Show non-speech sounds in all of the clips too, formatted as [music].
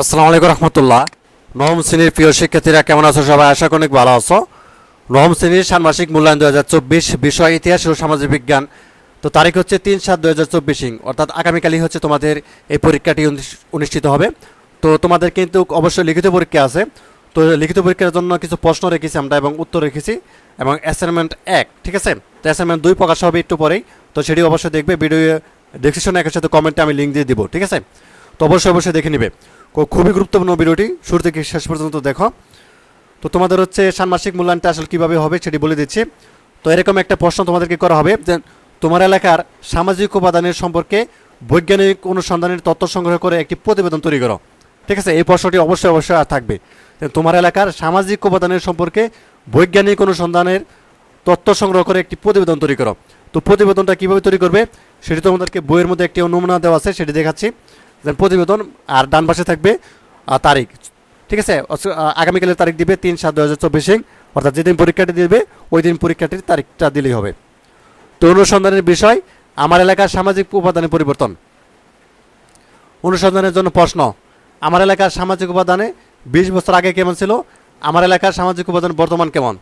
আসসালামু আলাইকুম রহমতুল্লাহ। নবম শ্রেণির প্রিয় শিক্ষার্থীরা কেমন আছো? সবাই আশা করি অনেক ভালো আছো। নবম শ্রেণির ষান্মাসিক মূল্যায়ন দু হাজার চব্বিশ বিষয়, ইতিহাস ও সামাজিক বিজ্ঞান। তো তারিখ হচ্ছে তিন সাত দু হাজার চব্বিশ অর্থাৎ আগামীকালই হচ্ছে তোমাদের এই পরীক্ষাটি অনুষ্ঠিত হবে। তো তোমাদের কিন্তু অবশ্যই লিখিত পরীক্ষা আছে। তো লিখিত পরীক্ষার জন্য কিছু প্রশ্ন রেখেছি আমরা এবং উত্তর রেখেছি এবং অ্যাসাইনমেন্ট এক, ঠিক আছে? তো অ্যাসাইনমেন্ট দুই প্রকাশ হবে একটু পরেই। তো সেটি অবশ্যই দেখবে ভিডিও ডেসক্রিপশনে একের সাথে কমেন্টে আমি লিঙ্ক দিয়ে দিব, ঠিক আছে? তো অবশ্যই অবশ্যই দেখে নিবে। খুবই গুরুত্বপূর্ণ ভিডিওটি। শুরু থেকে শেষ পর্যন্ত দেখো। তো তোমাদের হচ্ছে ষান্মাসিক মূল্যায়নটা আসলে কীভাবে হবে সেটি বলে দিচ্ছি। তো এরকম একটা প্রশ্ন তোমাদেরকে করা হবে যে, তোমার এলাকার সামাজিক উপাদানের সম্পর্কে বৈজ্ঞানিক অনুসন্ধানের তথ্য সংগ্রহ করে একটি প্রতিবেদন তৈরি করো। ঠিক আছে? এই প্রশ্নটি অবশ্যই অবশ্যই আর থাকবে। তোমার এলাকার সামাজিক উপাদানের সম্পর্কে বৈজ্ঞানিক অনুসন্ধানের তথ্য সংগ্রহ করে একটি প্রতিবেদন তৈরি করো। তো প্রতিবেদনটা কীভাবে তৈরি করবে, সেটি তোমাদেরকে বইয়ের মধ্যে একটি নমুনা দেওয়া আছে, সেটি দেখাচ্ছি। যে প্রতিবেদন আর ডান পাশে থাকবে তারিখ। ঠিক আছে? আগামীকালের তারিখ দিবে তিন সাত দু হাজার চব্বিশে। অর্থাৎ যেদিন পরীক্ষাটি দিবে, ওই দিন পরীক্ষাটির তারিখটা দিলেই হবে। তো অনুসন্ধানের বিষয়, আমার এলাকার সামাজিক উপাদানে পরিবর্তন। অনুসন্ধানের জন্য প্রশ্ন, আমার এলাকার সামাজিক উপাদানে বিশ বছর আগে কেমন ছিল? আমার এলাকার সামাজিক উপাদান বর্তমান কেমন?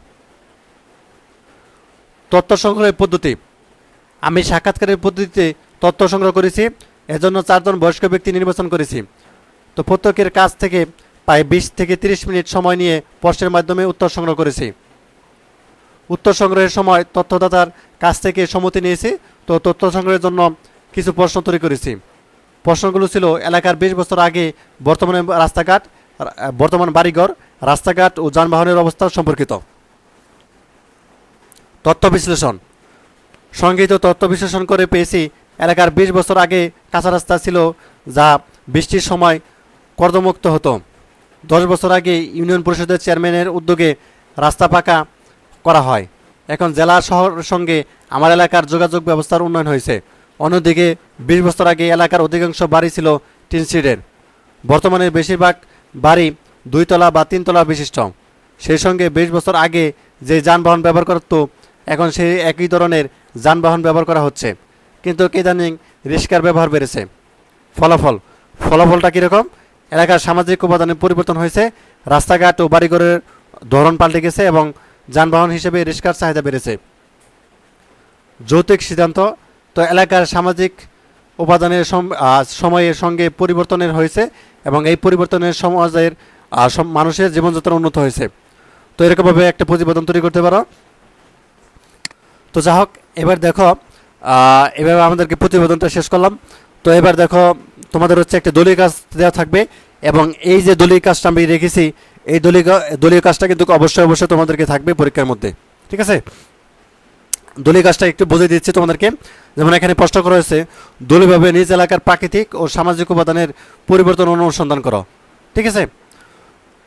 তথ্য সংগ্রহের পদ্ধতি। আমি সাক্ষাৎকারের পদ্ধতিতে তথ্য সংগ্রহ করেছি এজন্য চারজন বয়স্ক ব্যক্তি নির্বাচন করেছি। তো প্রত্যেকের কাছ থেকে প্রায় বিশ থেকে তিরিশ মিনিট সময় নিয়ে প্রশ্নের মাধ্যমে উত্তর সংগ্রহ করেছি। উত্তর সংগ্রহের সময় তথ্যদাতার কাছ থেকে সম্মতি নিয়েছি। তো তথ্য সংগ্রহের জন্য কিছু প্রশ্ন তৈরি করেছি। প্রশ্নগুলো ছিল, এলাকার বিশ বছর আগে বর্তমানে রাস্তাঘাট, বর্তমান বাড়িঘর, রাস্তাঘাট ও যানবাহনের অবস্থা সম্পর্কিত। তথ্য বিশ্লেষণ। সংগৃহীত তথ্য বিশ্লেষণ করে পেয়েছি, এলাকার বিশ বছর আগে কাঁচা রাস্তা ছিল যা বৃষ্টির সময় কর্দমুক্ত হতো। দশ বছর আগে ইউনিয়ন পরিষদের চেয়ারম্যানের উদ্যোগে রাস্তা পাকা করা হয়। এখন জেলা শহরের সঙ্গে আমার এলাকার যোগাযোগ ব্যবস্থার উন্নয়ন হয়েছে। অন্যদিকে বিশ বছর আগে এলাকার অধিকাংশ বাড়ি ছিল টিন সিডের বর্তমানে বেশিরভাগ বাড়ি দুইতলা বা তিনতলা বিশিষ্ট। সেই সঙ্গে বিশ বছর আগে যে যানবাহন ব্যবহার করত, এখন সেই একই ধরনের যানবাহন ব্যবহার করা হচ্ছে। কিন্তু ইদানিং রিস্কার ব্যবহার বেড়েছে। ফলাফল, ফলাফলটা কীরকম? এলাকার সামাজিক উপাদানের পরিবর্তন হয়েছে, রাস্তাঘাট ও বাড়িঘরের ধরন পাল্টে গেছে এবং যানবাহন হিসেবে রিস্কার চাহিদা বেড়েছে। যৌতিক সিদ্ধান্ত, তো এলাকার সামাজিক উপাদানের সময়ের সঙ্গে পরিবর্তনের হয়েছে এবং এই পরিবর্তনের সমাজের মানুষের জীবনযাত্রা উন্নত হয়েছে। তো এরকমভাবে একটা প্রতিবেদন তৈরি করতে পারো। তো যা হোক এবার দেখো এভাবে আমাদেরকে প্রতিবেদনটা শেষ করলাম। তো এবার দেখো, তোমাদের হচ্ছে একটা দলীয় কাজ দেওয়া থাকবে এবং এই যে দলীয় কাজটা আমি রেখেছি, এই দলীয় দলীয় কাজটা কিন্তু অবশ্যই অবশ্যই তোমাদেরকে থাকবে পরীক্ষার মধ্যে। ঠিক আছে? দলীয় কাজটা একটু বুঝিয়ে দিচ্ছি তোমাদেরকে। যেমন এখানে প্রশ্ন করা হয়েছে, দলীয়ভাবে নিজ এলাকার প্রাকৃতিক ও সামাজিক উপাদানের পরিবর্তন অনুসন্ধান করো। ঠিক আছে?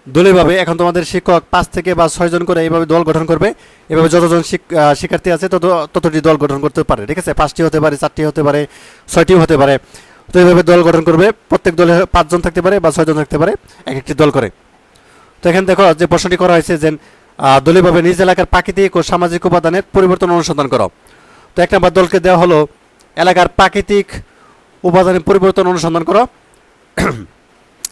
দলীয়ভাবে এখন তোমাদের শিক্ষক পাঁচ থেকে বা ছয়জন করে এইভাবে দল গঠন করবে। এভাবে যতজন শিক- শিক্ষার্থী আছে তত ততটি দল গঠন করতে পারে, ঠিক আছে? পাঁচটি হতে পারে চারটি হতে পারে, ছয়টিও হতে পারে। তো এইভাবে দল গঠন করবে, প্রত্যেক দলে পাঁচজন থাকতে পারে বা ছয়জন থাকতে পারে এক একটি দল করে। তো এখানে দেখো যে প্রশ্নটি করা হয়েছে যে দলীয়ভাবে নিজ এলাকার প্রাকৃতিক ও সামাজিক উপাদানের পরিবর্তন অনুসন্ধান করো। তো এক নম্বর দলকে দেওয়া হলো, এলাকার প্রাকৃতিক উপাদানের পরিবর্তন অনুসন্ধান করো। [clears throat]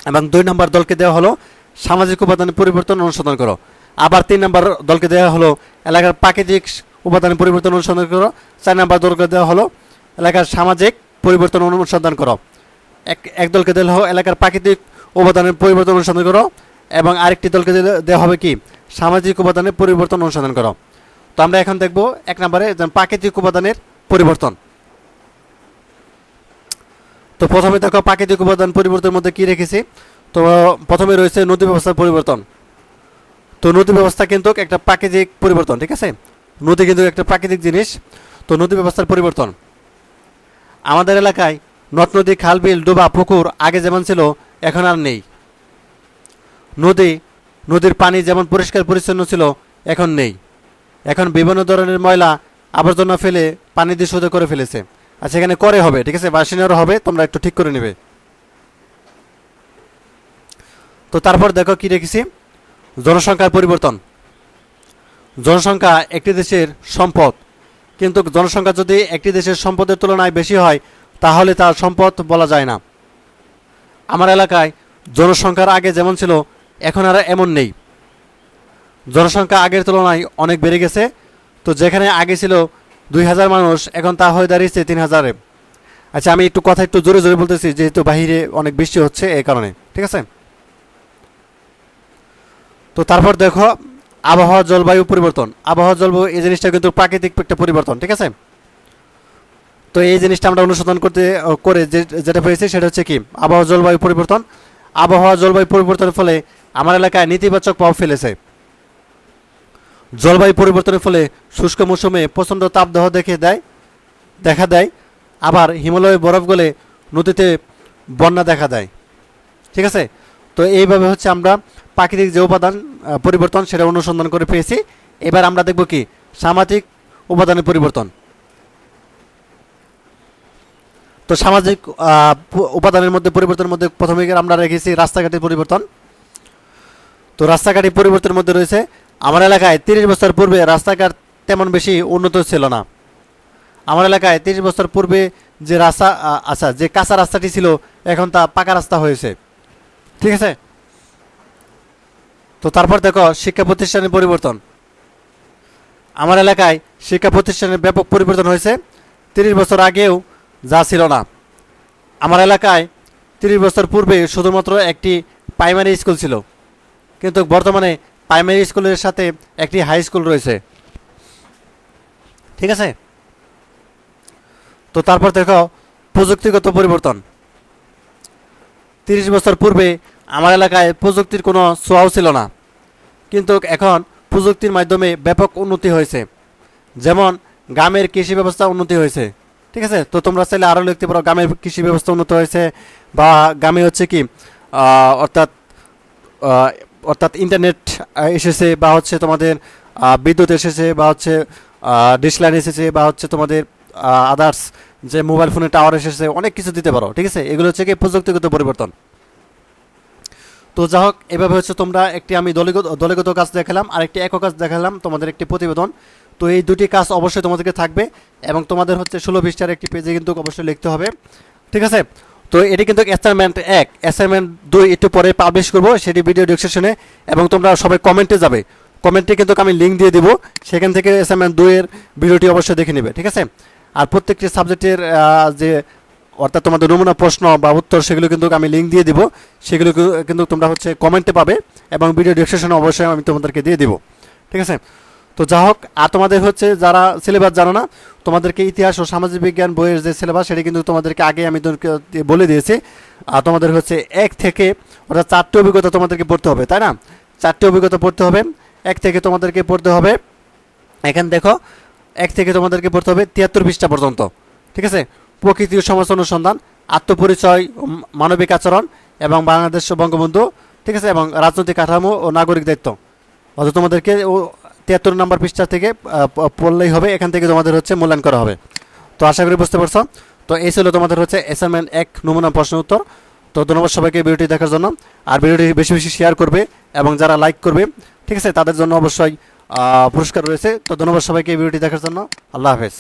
এবং দুই নম্বর দলকে দেওয়া হলো সামাজিক উপাদানের পরিবর্তন অনুসন্ধান করো। আবার তিন নম্বর দলকে দেওয়া হলো, এলাকার প্রাকৃতিক উপাদানের পরিবর্তন অনুসন্ধান করো। চার নম্বর দলকে দেওয়া হলো, এলাকার সামাজিক পরিবর্তন অনুসন্ধান করো। এক এক দলকে দেওয়া হলো, এলাকার প্রাকৃতিক উপাদানের পরিবর্তন অনুসন্ধান করো। এবং আরেকটি দলকে দিলে- দেওয়া হবে কি? সামাজিক উপাদানের পরিবর্তন অনুসন্ধান করো। তো আমরা এখন দেখব এক নম্বরে প্রাকৃতিক উপাদানের পরিবর্তন। তো প্রথমে দেখো প্রাকৃতিক উপাদান পরিবর্তনের মধ্যে কি রেখেছি? তো, প্রথমে রয়েছে নদী ব্যবস্থার পরিবর্তন। তো, নদী ব্যবস্থা কিন্তু একটা প্রাকৃতিক পরিবর্তন, ঠিক আছে? নদী কিন্তু একটা প্রাকৃতিক জিনিস। তো, নদী ব্যবস্থার পরিবর্তন। আমাদের এলাকায় নদ নদী, খাল, বিল, ডোবা, পুকুর আগে যেমন ছিল, এখন আর নেই। নদী, নদীর পানি যেমন পরিষ্কার পরিচ্ছন্ন ছিল, এখন নেই। এখন বিভিন্ন ধরনের ময়লা আবর্জনা ফেলে পানি দিয়ে শুধু করে ফেলেছে। আর সেখানে করে হবে, ঠিক আছে? বাসিনারও হবে, তোমরা একটু ঠিক করে নেবে। তো তারপর দেখো কি রেখেছি জনসংখ্যার পরিবর্তন। জনসংখ্যা একটি দেশের সম্পদ। কিন্তু জনসংখ্যা যদি একটি দেশের সম্পদের তুলনায় বেশি হয়, তাহলে তার সম্পদ বলা যায় না। আমার এলাকায় জনসংখ্যার আগে যেমন ছিল, এখন আর এমন নেই। জনসংখ্যা আগের তুলনায় অনেক বেড়ে গেছে। তো যেখানে আগে ছিল দুই হাজার মানুষ, এখন তা হয়ে দাঁড়িয়েছে তিন হাজারে। আচ্ছা আমি একটু কথা একটু জোরে জোরে বলতেছি, যেহেতু বাহিরে অনেক বৃষ্টি হচ্ছে এই কারণে, ঠিক আছে? তো তারপর দেখো, আবহাওয়া জলবায়ু পরিবর্তন। আবহাওয়া জলবায়ু, এই জিনিসটা কিন্তু প্রাকৃতিক একটা পরিবর্তন, ঠিক আছে? তো এই জিনিসটা আমরা অনুসন্ধান করতে করে যে, যেটা পেয়েছি সেটা হচ্ছে কি? আবহাওয়া জলবায়ু পরিবর্তন। আবহাওয়া জলবায়ু পরিবর্তনের ফলে আমার এলাকায় নেতিবাচক প্রভাব ফেলেছে। জলবায়ু পরিবর্তনের ফলে শুষ্ক মৌসুমে প্রচণ্ড তাপদাহ দেখে দেয়, দেখা দেয়। আবার হিমালয়ে বরফ গলে নদীতে বন্যা দেখা দেয়, ঠিক আছে? তো এইভাবে হচ্ছে আমরা প্রাকৃতিক যে উপাদান পরিবর্তন সেটা অনুসন্ধান করে পেয়েছি। এবার আমরা দেখব কি? সামাজিক উপাদানের পরিবর্তন। তো সামাজিক উপাদানের মধ্যে, পরিবর্তনের মধ্যে প্রথমে আমরা রেখেছি রাস্তাঘাটের পরিবর্তন। তো রাস্তাঘাটের পরিবর্তনের মধ্যে রয়েছে, আমার এলাকায় তিরিশ বছর পূর্বে রাস্তাঘাট তেমন বেশি উন্নত ছিল না। আমার এলাকায় তিরিশ বছর পূর্বে যে রাস্তা আচ্ছা যে কাঁচা রাস্তাটি ছিল, এখন তা পাকা রাস্তা হয়েছে। ঠিক আছে? তো তারপর দেখো, শিক্ষা প্রতিষ্ঠানের পরিবর্তন। আমার এলাকায় শিক্ষা প্রতিষ্ঠানের ব্যাপক পরিবর্তন হয়েছে। তিরিশ বছর আগেও যা ছিল না। আমার এলাকায় তিরিশ বছর পূর্বে শুধুমাত্র একটি প্রাইমারি স্কুল ছিল। কিন্তু বর্তমানে প্রাইমারি স্কুলের সাথে একটি হাই স্কুল রয়েছে। ঠিক আছে? তো তারপর দেখো, প্রযুক্তিগত পরিবর্তন। তিরিশ বছর পূর্বে আমার এলাকায় প্রযুক্তির কোনো ছোঁয়াও ছিল না। কিন্তু এখন প্রযুক্তির মাধ্যমে ব্যাপক উন্নতি হয়েছে। যেমন গ্রামের কৃষি ব্যবস্থা উন্নতি হয়েছে। ঠিক আছে? তো তোমরা চাইলে আরও লিখতে পারো গ্রামের কৃষি ব্যবস্থা উন্নত হয়েছে বা গ্রামে হচ্ছে কি অর্থাৎ অর্থাৎ ইন্টারনেট এসেছে বা হচ্ছে তোমাদের বিদ্যুৎ এসেছে বা হচ্ছে ডিশ লাইন এসেছে বা হচ্ছে তোমাদের আদার্স যে মোবাইল ফোনের টাওয়ার এসেছে অনেক কিছু দিতে পারো, ঠিক আছে? এগুলো হচ্ছে কি প্রযুক্তিগত পরিবর্তন। তো যা হোক, এভাবে হচ্ছে তোমরা একটি আমি দলগত দলগত কাজ দেখালাম আর একটি একক কাজ দেখালাম, তোমাদের একটি প্রতিবেদন। তো এই দুটি কাজ অবশ্যই তোমাদেরকে থাকবে এবং তোমাদের হচ্ছে ষোলো পৃষ্ঠার একটি পেজে কিন্তু অবশ্যই লিখতে হবে, ঠিক আছে? তো এটি কিন্তু অ্যাসাইনমেন্ট এক অ্যাসাইনমেন্ট দুই একটু পরে পাবলিশ করব, সেটি ভিডিও ডিসক্রিপশনে এবং তোমরা সবাই কমেন্টে যাবে। কমেন্টে কিন্তু আমি লিঙ্ক দিয়ে দিব, সেখান থেকে অ্যাসাইনমেন্ট দুইয়ের ভিডিওটি অবশ্যই দেখে নেবে, ঠিক আছে? আর প্রত্যেকটি সাবজেক্টের যে অর্থাৎ তোমাদের নমুনা প্রশ্ন বা উত্তর, সেগুলো কিন্তু আমি লিঙ্ক দিয়ে দিব। সেগুলো কিন্তু তোমরা হচ্ছে কমেন্টে পাবে এবং ভিডিও ডিসক্রিপশনে অবশ্যই আমি তোমাদেরকে দিয়ে দিব। ঠিক আছে? তো যা হোক, আর তোমাদের হচ্ছে যারা সিলেবাস জানো না, তোমাদেরকে ইতিহাস ও সামাজিক বিজ্ঞান বইয়ের যে সিলেবাস সেটি কিন্তু তোমাদেরকে আগে আমি বলে দিয়েছি। আর তোমাদের হচ্ছে এক থেকে, অর্থাৎ চারটি অভিজ্ঞতা তোমাদেরকে পড়তে হবে, তাই না? চারটি অভিজ্ঞতা পড়তে হবে। এক থেকে তোমাদেরকে পড়তে হবে। এখানে দেখো এক থেকে তোমাদেরকে পড়তে হবে তিয়াত্তর পৃষ্ঠা পর্যন্ত। ঠিক আছে? প্রকৃতি ও সমাজ অনুসন্ধান, আত্মপরিচয় মানবিক আচরণ এবং বাংলাদেশ বঙ্গবন্ধু, ঠিক আছে? এবং রাজনৈতিক কাঠামো ও নাগরিক দায়িত্ব। অর্থাৎ তোমাদেরকে ও তিয়াত্তর নম্বর পৃষ্ঠা থেকে পড়লেই হবে, এখান থেকে তোমাদের হচ্ছে মূল্যায়ন করা হবে। তো আশা করি বুঝতে পারছ? তো এই ছিল তোমাদের হচ্ছে অ্যাসাইনমেন্ট এক, নমুনা প্রশ্ন উত্তর। তো ধন্যবাদ সবাইকে ভিডিওটি দেখার জন্য। আর ভিডিওটি বেশি বেশি শেয়ার করবে এবং যারা লাইক করবে, ঠিক আছে? তাদের জন্য অবশ্যই পুরস্কার রয়েছে। তো ধন্যবাদ সবাইকে এই ভিডিওটি দেখার জন্য। আল্লাহ হাফেজ।